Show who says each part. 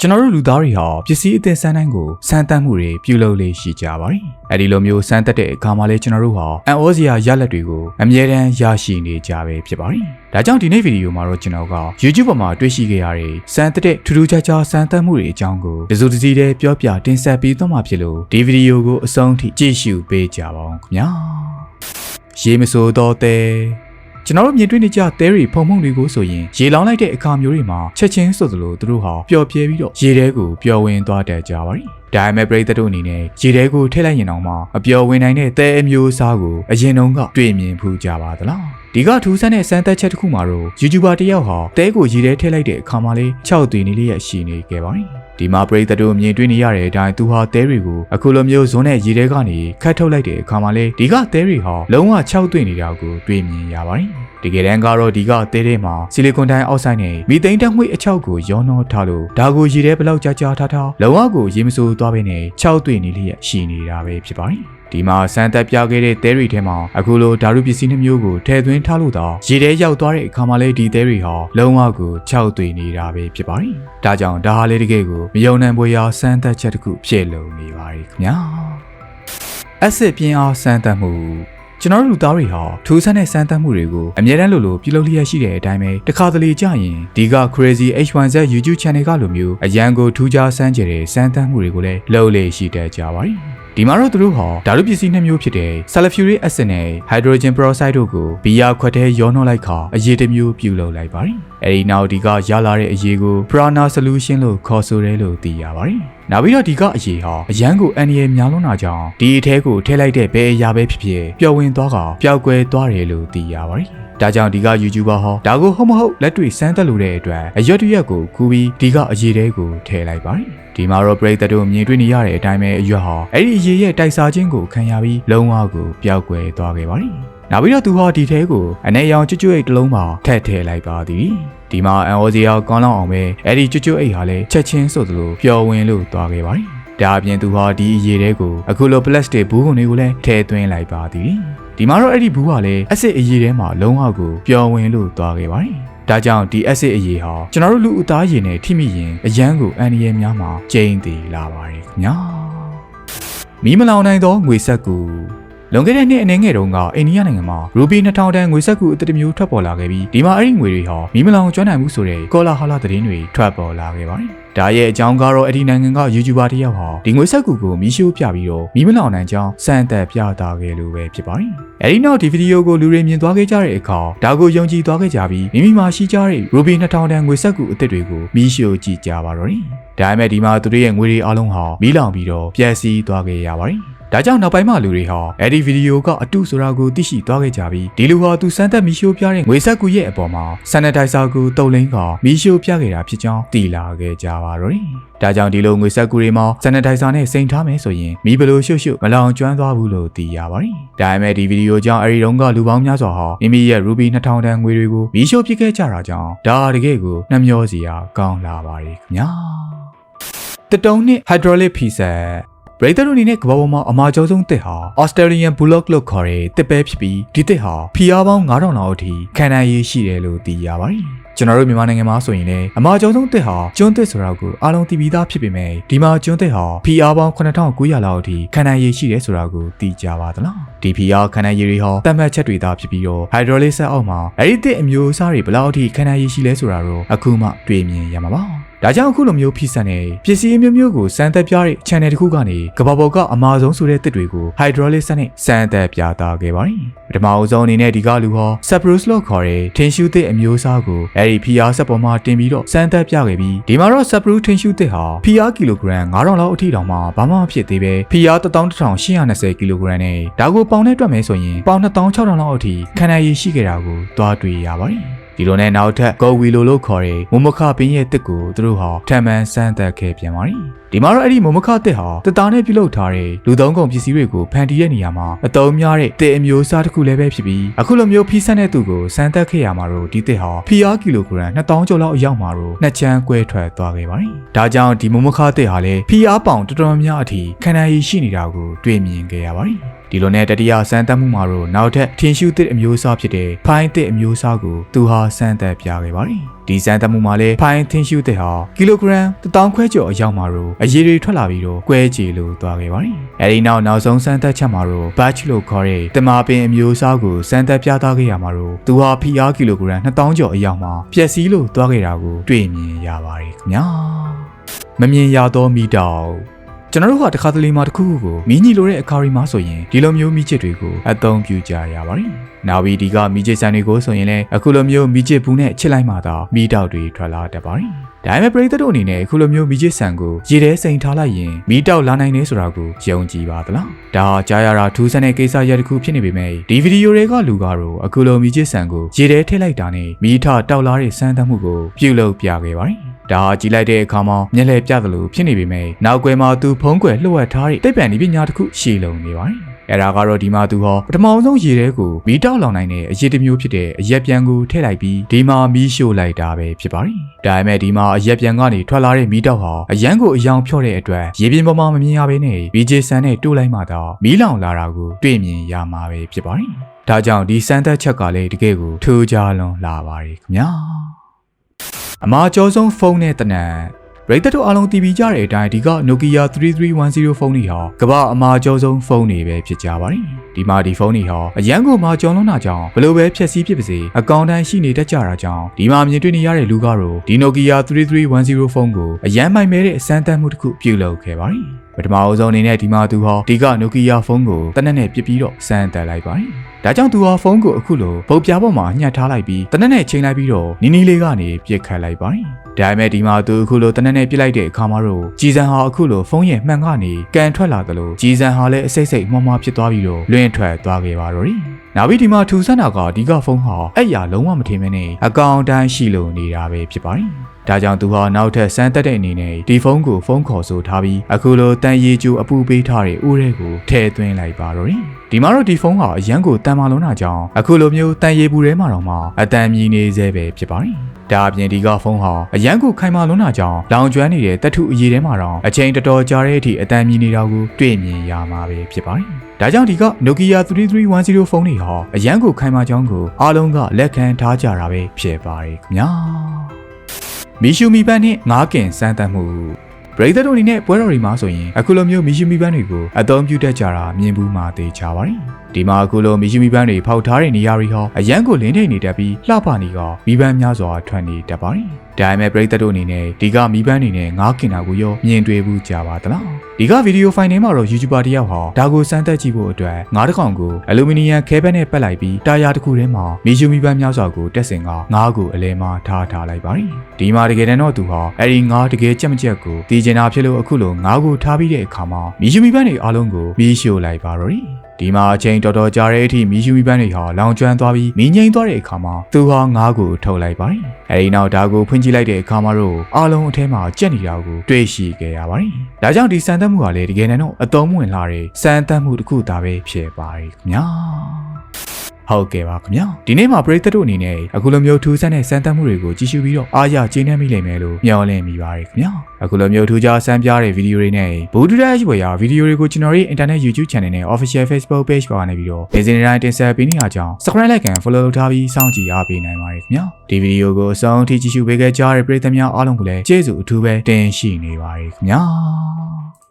Speaker 1: ကျွန်တော်တို့လူသားတွေဟာပစ္စည်းအသစ်စမ်းတိုင်းကိုစမ်းသပ်မှုတွေပြုလုပ်လေ့ရှိကြပါတယ်။အဲဒီလိုမျိုးစမ်းသပ်တဲ့အခါမှာလည်းကျွန်တော်တို့ဟာအန်ဩစရာရလဒ်တွေကိုအမြဲတမ်းရရှိနေကြပဲဖြစ်ပါတယ်။ဒါကြောင့်ဒီနေ့ဗီဒီယိုမှာတော့ကျွန်တော်က YouTube ပေါ်မှာတွေ့ရှိခဲ့ရတဲ့စမ်းသပ်တဲ့ထူးထူးခြားခြားစမ်းသပ်မှုတွေအကြောင်းကိုတစုတစည်းတည်းပြောပြတင်ဆက်ပေးသွားမှာဖြစ်လို့ဒီဗီဒီယိုကိုအဆုံးထိကြည့်ရှုပေးကြပါဦးခင်ဗျာ။ရေမစိုးတော့တဲ့ ကျွန်တော်တို့မြင်တွေ့နေကြတဲရီဖုံဖုံတွေကိုဆိုရင်ရေလောင်းလိုက်တဲ့အခါမျိုးတွေမှာချက်ချင်းဆိုသလိုသူတို့ဟာပျော်ပြဲပြီးတော့ရေထဲကိုပျော်ဝင်သွားတတ်ကြပါရီဒါပေမဲ့ပရိသတ်တို့အနေနဲ့ရေထဲကိုထည့်လိုက်ရင်တော့မှအပျော်ဝင်နိုင်တဲ့တဲအမျိုးအစားကိုအရင်တုန်းကတွေ့မြင်ဖူးကြပါသလားဒီကထူးဆန်းတဲ့စမ်းသက်ချက်တစ်ခုမှာတော့ YouTuber တစ်ယောက်ဟာတဲကိုရေထဲထည့်လိုက်တဲ့အခါမှာလေး၆သွေနေလေးရဲ့ရှိနေခဲ့ပါရီ ဒီမှာပရိသတ်တို့မြင်တွေ့နေရတဲ့အတိုင်းသူဟာတဲတွေကိုအခုလိုမျိုးဇွန်းနဲ့ရေထဲကနေခတ်ထုတ်လိုက်တဲ့အခါမှာလေဒီကတဲတွေဟာလုံးဝ၆သွေနေတာကိုတွေ့မြင်ရပါတယ်တကယ်တမ်းကတော့ဒီကတဲထဲမှာဆီလီကွန်တိုင်းအောက်ဆိုက်နဲ့မီသိန်းတက်ငွေ့အချောက်ကိုရောနှောထားလို့ဒါကိုရေထဲဘလောက်ကြာကြာထားထားလုံးဝကိုရေမစိုးသွားပဲနဲ့၆သွေနေလျက်ရှိနေတာပဲဖြစ်ပါတယ် ဒီမှာစမ်းသက်ပြခဲ့တဲ့တဲရီထဲမှာအခုလိုဓာတုပစ္စည်းနှမျိုးကိုထည့်သွင်းထားလို့တော့ရေထဲရောက်သွားတဲ့အခါမှာလေဒီတဲရီဟာလုံးဝကိုခြောက်သွေနေတာပဲဖြစ်ပါတယ်။ဒါကြောင့်ဒါဟာလေတကယ်ကိုမယုံနိုင်ပွဲရာစမ်းသက်ချက်တစ်ခုဖြစ်လုံနေပါတယ်ခင်ဗျာ။အက်ဆစ်ပြင်းအားစမ်းသပ်မှုကျွန်တော်တို့လူသားတွေဟာထူးဆန်းတဲ့စမ်းသပ်မှုတွေကိုအမြဲတမ်းလိုလိုပြုလုပ်လျက်ရှိတဲ့အတိုင်းပဲတခါတလေကြာရင်ဒီက Crazy H1Z YouTube Channel ကလိုမျိုးအရန်ကိုထူးခြားစမ်းကြတဲ့စမ်းသပ်မှုတွေကိုလည်းလုပ်လေ့ရှိတတ်ကြပါတယ်။ ဒီမှာတော့သူတို့ဟာဓာတုပစ္စည်းနှစ်မျိုးဖြစ်တဲ့ sulfuric acid နဲ့ hydrogen peroxide တို့ကိုဘီယာခွက်ထဲရောနှောလိုက်ခါအရည်တစ်မျိုးပြုလုပ်လိုက်ပါတယ်။အဲဒီနောက်ဒီကရလာတဲ့အရည်ကို prana solution လို့ခေါ်ဆိုတယ်လို့သိရပါတယ်။ နောက်ပြီးတော့ဒီကအရည်ဟာအရန်ကိုအန်ရည်များလွန်းတာကြောင့်ဒီအထဲကိုထည့်လိုက်တဲ့ဘယ်အရာပဲဖြစ်ဖြစ်ပျော်ဝင်သွားကပျောက်ကွယ်သွားတယ်လို့သိရပါတယ်။ဒါကြောင့်ဒီက YouTuber ဟောဒါကိုဟုတ်မဟုတ်လက်တွေ့စမ်းသပ်လို့တဲ့အတွက်အရွက်တရက်ကိုကူပြီးဒီကအရေးတဲကိုထည့်လိုက်ပါတယ်ဒီမှာတော့ပရိသတ်တို့မြင်တွေ့နေရတဲ့အတိုင်းပဲအရွက်ဟာအဲ့ဒီအရေးရဲ့တိုက်စားခြင်းကိုခံရပြီးလုံးဝကိုပျောက်ကွယ်သွားခဲ့ပါတယ်နောက်ပြီးတော့သူဟာဒီထဲကိုအနေရောင်ကျွတ်ကျွတ်အိတ်တစ်လုံးမှာထည့်ထည့်လိုက်ပါသည် ဒီမှာအန်အော်စီယာကောင်းလောက်အောင်ပဲအဲ့ဒီကျွတ်ကျွတ်အိတ်ဟာလည်းချက်ချင်းဆိုသလိုပျော်ဝင်လို့သွားခဲ့ပါတယ်ဒါအပြင်သူဟာဒီအရေးတွေကိုအခုလိုပလတ်စတစ်ဘူးကုန်တွေကိုလည်းထည့်သွင်းလိုက်ပါသည်ဒီမှာတော့အဲ့ဒီဘူးကလည်းအစ်စ်အရေးထဲမှာလုံးဝကိုပျော်ဝင်လို့သွားခဲ့ပါတယ်ဒါကြောင့်ဒီ acid အရေးဟာကျွန်တော်တို့လူအသားရည်နဲ့ထိမိရင်အရန်ကိုအန်ရီယများမှာကျိန်တည်လာပါတယ်ခင်ဗျာမီးမလောင်နိုင်သောငွေဆက်ကူ လွန်ခဲ့တဲ့နှစ်အနေငယ်တုန်းကအိန္ဒိယနိုင်ငံမှာရူဘီ2000တန်ငွေဆက်ကူအတစ်မျိုးထွက်ပေါ်လာခဲ့ပြီးဒီမှာအဲ့ဒီငွေတွေဟာမီးမလောင်ကျွမ်းနိုင်မှုဆိုတဲ့ကောလာဟာလာသတင်းတွေထွက်ပေါ်လာခဲ့ပါတယ်ဒါရဲ့အကြောင်းကတော့အဲ့ဒီနိုင်ငံက YouTuber တစ်ယောက်ဟာဒီငွေဆက်ကူကိုမီးရှို့ပြပြီးတော့မီးမလောင်နိုင်ကြောင်းစံသက်ပြသခဲ့လို့ပဲဖြစ်ပါတယ်။အဲ့ဒီနောက်ဒီဗီဒီယိုကိုလူတွေမြင်သွားခဲ့ကြတဲ့အခါဒါကိုယုံကြည်သွားခဲ့ကြပြီးမိမိမှာရှိကြတဲ့ Ruby 2000တန်ငွေဆက်ကူအစ်စ်တွေကိုမီးရှို့ကြည့်ကြပါတော့တယ်။ဒါပေမဲ့ဒီမှာသူတို့ရဲ့ငွေတွေအလုံးဟာမီးလောင်ပြီးတော့ပျက်စီးသွားခဲ့ရပါတယ်။ ဒါကြောင့်နောက်ပိုင်းမှာလူတွေဟာအဲ့ဒီဗီဒီယိုကအတုဆိုတာကိုသိရှိသွားခဲ့ကြပြီးဒီလူဟာသူစမ်းသက်မီရှိုးပြတဲ့ငွေဆက်ကူရဲ့အပေါ်မှာဆန်နတိုင်ဆာကိုတုံလင်းကမီရှိုးပြခဲ့တာဖြစ်ကြောင်းသိလာခဲ့ကြပါတော့တယ်။ဒါကြောင့်ဒီလိုငွေဆက်ကူတွေမှာဆန်နတိုင်ဆာနဲ့စိန်ထားမယ်ဆိုရင်မီဘလိုရှုပ်ရှုပ်မလောင်ကျွမ်းသွားဘူးလို့သိရပါတယ်။ဒါပေမဲ့ဒီဗီဒီယိုကြောင့်အဲဒီတုန်းကလူပေါင်းများစွာဟာမိမိရဲ့ Ruby 2000တန်ငွေတွေကိုမီရှိုးပစ်ခဲ့ကြတာကြောင့်ဒါတကယ်ကိုနှမျောစရာကောင်းလာပါတယ်ခင်ဗျာ။တတုံးနဲ့ hydraulic ဖီဆက် ပရိသတ်တို့အနေနဲ့ကမ္ဘာပေါ်မှာအမာကျော်ဆုံးတစ်ဟာ Australian Bullock လို့ခေါ်တဲ့တစ်ပဲဖြစ်ပြီးဒီတစ်ဟာဖီအားပေါင်း9000လောက်အထိခံနိုင်ရည်ရှိတယ်လို့သိရပါတယ်။ကျွန်တော်တို့မြန်မာနိုင်ငံမှာဆိုရင်လည်းအမာကျော်ဆုံးတစ်ဟာကျွန်းတစ်ဆိုတာကိုအားလုံးသိပြီးသားဖြစ်ပေမဲ့ဒီမှာကျွန်းတစ်ဟာဖီအားပေါင်း9900လောက်အထိခံနိုင်ရည်ရှိတယ်ဆိုတာကိုသိကြပါသလား။ဒီဖီအားခံနိုင်ရည်တွေဟာတတ်မှတ်ချက်တွေသာဖြစ်ပြီးတော့ hydraulic ဆက်အောက်မှာအဲ့ဒီတစ်အမျိုးအစားတွေဘယ်လောက်အထိခံနိုင်ရည်ရှိလဲဆိုတာတော့အခုမှတွေ့မြင်ရမှာပါ။ ဒါကြောင့်အခုလိုမျိုးဖိစံတဲ့ပစ္စည်းအမျိုးမျိုးကိုစမ်းသပ်ပြတဲ့ channel တစ်ခုကနေကဘာပေါ်ကအမာဆုံးဆိုတဲ့တစ်တွေကို hydraulic စနဲ့စမ်းသပ်ပြသခဲ့ပါတယ်။ပထမအဆုံးအနေနဲ့ဒီကလူဟာ Saprus လို့ခေါ်တဲ့ထင်ရှူးတဲ့အမျိုးအစားကိုအဲဒီ PR ဆက်ပေါ်မှာတင်ပြီးတော့စမ်းသပ်ပြခဲ့ပြီးဒီမှာတော့ Saprus ထင်ရှူးတဲ့ဟာ PR ကီလိုဂရမ်9000လောက်အထိတောင်မှဘာမှမဖြစ်သေးပဲ PR 11820ကီလိုဂရမ်နဲ့ဒါကိုပေါင်နဲ့တွက်မယ်ဆိုရင်ပေါင်2600လောက်အထိခံနိုင်ရရှိခဲ့တာကိုသွားတွေ့ရပါတယ်။ ဒီလိုနဲ့နောက်ထပ်ကော်ဝီလိုလို့ခေါ်တဲ့မုံမခပင်းရဲ့တစ်ကိုသူတို့ဟာထမှန်စမ်းသပ်ခဲ့ပြန်ပါပြီဒီမှာတော့အဲ့ဒီမုံမခတစ်ဟာတသားနဲ့ပြုလုပ်ထားတဲ့လူသုံးကုန်ပစ္စည်းတွေကိုဖန်တီးတဲ့နေရာမှာအသုံးများတဲ့တစ်အမျိုးအစားတစ်ခုလည်းပဲဖြစ်ပြီးအခုလိုမျိုးဖီးဆန်းတဲ့သူကိုစမ်းသပ်ခဲ့ရမှာတော့ဒီတစ်ဟာဖီအားကီလိုဂရမ်2000ကျော်လောက်အရောက်မှာတော့နှစ်ချမ်းကွဲထွက်သွားခဲ့ပါတယ်ဒါကြောင့်ဒီမုံမခတစ်ဟာလည်းဖီအားပေါင်တော်တော်များများအထိခန္ဓာရည်ရှိနေတာကိုတွေ့မြင်ခဲ့ရပါတယ် ဒီလိုနဲ့တတိယစမ်းသပ်မှုမှာတော့နောက်ထပ်ထင်ရှုသစ်အမျိုးအစားဖြစ်တဲ့ဖိုင်းသစ်အမျိုးအစားကိုသူဟာစမ်းသပ်ပြခဲ့ပါတယ်ဒီစမ်းသပ်မှုမှာလည်းဖိုင်းထင်ရှုသစ်ဟာကီလိုဂရမ်1000ခွဲကျော်အရောက်မှာတော့အရည်တွေထွက်လာပြီးတော့ကွဲကြေလို့သွားခဲ့ပါတယ်အဲဒီနောက်နောက်ဆုံးစမ်းသပ်ချက်မှာတော့ batch လို့ခေါ်တဲ့တမာပင်အမျိုးအစားကိုစမ်းသပ်ပြသခဲ့ရမှာတော့သူဟာ PR ကီလိုဂရမ်2000ကျော်အရောက်မှာပျက်စီးလို့သွားခဲ့တာကိုတွေ့မြင်ရပါတယ်ခင်ဗျာမမြင်ရသောမိတောက် ကျွန်တော်တို့ကတခါတလေမှတစ်ခုခုကိုမီးညီလိုတဲ့အခါရီမှာဆိုရင်ဒီလိုမျိုးမိချစ်တွေကိုအသုံးပြုကြရပါတယ်။ နောက်ပြီးဒီကမိချစ်ဆန်တွေကိုဆိုရင်လည်းအခုလိုမျိုးမိချစ်ဘူးနဲ့ချစ်လိုက်မှသာမိတောက်တွေထွက်လာတတ်ပါတယ်။ဒါပေမဲ့ပရိသတ်တို့အနေနဲ့အခုလိုမျိုးမိချစ်ဆန်ကိုရေထဲစိန်ထားလိုက်ရင်မိတောက်လာနိုင်တယ်ဆိုတာကိုယုံကြည်ပါသလား။ဒါဟာကြားရတာထူးဆန်းတဲ့ကိစ္စရပ်တစ်ခုဖြစ်နေပေမဲ့ဒီဗီဒီယိုတွေကလူကတော့အခုလိုမိချစ်ဆန်ကိုရေထဲထည့်လိုက်တာနဲ့မိထတောက်လာတဲ့စမ်းသပ်မှုကိုပြုလုပ်ပြခဲ့ပါတယ်။ဒါကြည့်လိုက်တဲ့အခါမှာမျက်လှည့်ပြသလိုဖြစ်နေပေမဲ့နောက်ွယ်မှာသူဖုံးကွယ်လှုပ်ဝက်ထားတဲ့တိတ်ပံဒီပညာတစ်ခုရှည်လုံနေပါတယ်။ အဲ့ဒါကတော့ဒီမှာသူဟောပထမဆုံးရေထဲကိုမီးတောက်လောင်နိုင်တဲ့အရေးတစ်မျိုးဖြစ်တဲ့အရက်ပြန်ကိုထည့်လိုက်ပြီးဒီမှာမီးရှို့လိုက်တာပဲဖြစ်ပါတယ်။ဒါပေမဲ့ဒီမှာအရက်ပြန်ကနေထွက်လာတဲ့မီးတောက်ဟာအရန်ကိုအယောင်ဖြော့တဲ့အတွက်ရေပြင်ပေါ်မှာမမြင်ရဘဲနဲ့ BJ ဆန်နဲ့တိုးလိုက်မှတော့မီးလောင်လာတာကိုတွေ့မြင်ရမှာပဲဖြစ်ပါတယ်။ဒါကြောင့်ဒီစမ်းသက်ချက်ကလည်းတကယ်ကိုထူးခြားလွန်လာပါတယ်ခင်ဗျာ။အမာကျော်ဆုံးဖုန်းနဲ့တနံ ရိတ်သက်တို့အားလုံးတီးပြီးကြတဲ့အတိုင်းဒီက Nokia 3310ဖုန်းတွေဟာကမ္ဘာအမာကျော်ဆုံးဖုန်းတွေပဲဖြစ်ကြပါတယ်ဒီမှာဒီဖုန်းတွေဟာအရန်ကိုမာကျော်လွန်းတာကြောင့်ဘလို့ပဲဖြည့်ဆည်းဖြစ်ပါစေအကောင့်တိုင်းရှိနေတတ်ကြတာကြောင့်ဒီမှာမြင်တွေ့နေရတဲ့လူကတော့ဒီ Nokia 3310ဖုန်းကိုအရန်မိုက်မဲတဲ့အစမ်းသပ်မှုတစ်ခုပြုလုပ်ခဲ့ပါတယ်ပထမအဆုံးအနေနဲ့ဒီမှာသူဟာဒီက Nokia ဖုန်းကိုတနက်နဲ့ပြစ်ပြီးတော့စမ်းတက်လိုက်ပါတယ်။ဒါကြောင့်သူဟာဖုန်းကိုအခုလိုပုတ်ပြားပေါ်မှာညှက်ထားလိုက်ပြီးတနက်နဲ့ချိန်လိုက်ပြီးတော့နီနီလေးကနေပြစ်ခတ်လိုက်ပါတယ်။ ဒါပေမဲ့ဒီမှာသူအခုလိုတနက်နဲ့ပြစ်လိုက်တဲ့အခါမှာတော့ကြည်စံဟာအခုလိုဖုန်းရဲ့မှန်ကနေကန်ထွက်လာသလိုကြည်စံဟာလည်းအစိတ်စိတ်မှွားမှွားဖြစ်သွားပြီးတော့လွင့်ထွက်သွားခဲ့ပါတော့တယ်။နောက်ပြီးဒီမှာထူဆန်းတာကဒီကဖုန်းဟာအဲ့ရလုံးဝမထင်မနဲ့အကောင့်တိုင်းရှိလို့နေတာပဲဖြစ်ပါတယ်။ဒါကြောင့်သူဟာနောက်ထပ်စမ်းတက်တဲ့အနေနဲ့ဒီဖုန်းကိုဖုန်းခေါ်ဆိုထားပြီးအခုလိုတန်ရီကျူအပူပေးထားတဲ့ဦးရဲကိုထည့်သွင်းလိုက်ပါတော့တယ်။ဒီမှာတော့ဒီဖုန်းဟာအရန်ကိုတန်မာလုံးတာကြောင့်အခုလိုမျိုးတန်ရီပူထဲမှာတော့မှအတန်မြည်နေသေးပဲဖြစ်ပါတယ်။ ဒါအပြင်ဒီကဖုန်းဟာအရန်ကိုခိုင်မာလုံးတာကြောင့်လောင်ကျွမ်းနေတဲ့တက်ထုအရေးထဲမှာတော့အချိန်တော်တော်ကြာတဲ့အထိအတန်မြည်နေတာကိုတွေ့မြင်ရမှာပဲဖြစ်ပါတယ်။ဒါကြောင့်ဒီက Nokia 3310ဖုန်းတွေဟာအရန်ကိုခိုင်မာကြောင်းကိုအားလုံးကလက်ခံထားကြတာပဲဖြစ်ပါတယ်ခင်ဗျာ။မီရှူမီပန်းနဲ့ငါးကင်စမ်းသပ်မှု ပရိသတ်တို့အနေနဲ့ပွဲတော်တွေမှာဆိုရင်အခုလိုမျိုးမီရှူမီပန်းတွေကိုအသုံးပြုတတ်ကြတာမြင်ဘူးမှသိချပါတယ်။ဒီမှာအခုလိုမီရှူမီပန်းတွေဖောက်ထားတဲ့နေရာတွေဟာအရန်ကိုလင်းထိန်နေတတ်ပြီးလှပနေကမီးပန်းများစွာထွက်နေတတ်ပါတယ်။ ဒါပေမဲ့ပရိသတ်တို့အနေနဲ့ဒီကမီးပန်းတွေနဲ့ငါးကင်တာကိုရောမြင်တွေ့ဘူးကြပါသလား။ဒီကဗီဒီယိုဖိုင်ထဲမှာတော့ YouTuber တယောက်ဟာဒါကိုစမ်းသပ်ကြည့်ဖို့အတွက်ငါးတစ်ကောင်ကိုအလူမီနီယံခဲဘက်နဲ့ပက်လိုက်ပြီးတာယာတစ်ခုထဲမှာမီရှူမီပန်းများစွာကိုတက်ဆင်ကငါးကိုအလဲမှာထားထားလိုက်ပါတယ်။ဒီမှာတကယ်တမ်းတော့သူဟာအဲ့ဒီငါးတကယ်ကြက်မကြက်ကိုတည်ကျင်တာဖြစ်လို့အခုလိုငါးကိုထားပြီးတဲ့အခါမှာမီရှူမီပန်းတွေအားလုံးကိုမီးရှို့လိုက်ပါတော့တယ်။ ဒီမှာအချိန်တော်တော်ကြာတဲ့အထိမီးရှူမီပန်းတွေဟာလောင်ကျွမ်းသွားပြီးမီးငိမ့်သွားတဲ့အခါမှာသူဟာငါးကိုထုတ်လိုက်ပါတယ်။အဲဒီနောက်ဒါကိုဖွင့်ကြည့်လိုက်တဲ့အခါမှာတော့အားလုံးအထဲမှာကြက်နေတာကိုတွေ့ရှိခဲ့ရပါတယ်။ဒါကြောင့်ဒီစံသက်မှုကလည်းတကယ်နဲ့တော့အသုံးဝင်လာတဲ့စံသက်မှုတစ်ခုသာပဲဖြစ်ပါတယ်ခင်ဗျာ။ ဟုတ်ကဲ့ပါခင်ဗျာဒီနေ့မှာပရိသတ်တို့အနေနဲ့အခုလိုမျိုးထူးဆန်းတဲ့စမ်းသပ်မှုတွေကိုကြည့်ရှုပြီးတော့အားရကျေနပ်မိလိမ့်မယ်လို့မျှော်လင့်မိပါတယ်ခင်ဗျာအခုလိုမျိုးထူးခြားစမ်းပြတဲ့ဗီဒီယိုတွေနဲ့ဘူဒူဒက်ရွယ်ရာဗီဒီယိုတွေကိုကျွန်တော်ရဲ့ internet YouTube channel နဲ့ official Facebook page ပေါ်ကနေပြီးတော့နေ့စဉ်တိုင်းတင်ဆက်ပေးနေရကြောင်း subscribe လိုက်ကန် follow လုပ်ထားပြီးစောင့်ကြည့်အားပေးနိုင်ပါတယ်ခင်ဗျာဒီဗီဒီယိုကိုအဆုံးထိကြည့်ရှုပေးခဲ့ကြတဲ့ပရိသတ်များအားလုံးကိုလည်းကျေးဇူးအထူးပဲတင်ရှိနေပါတယ်ခင်ဗျာ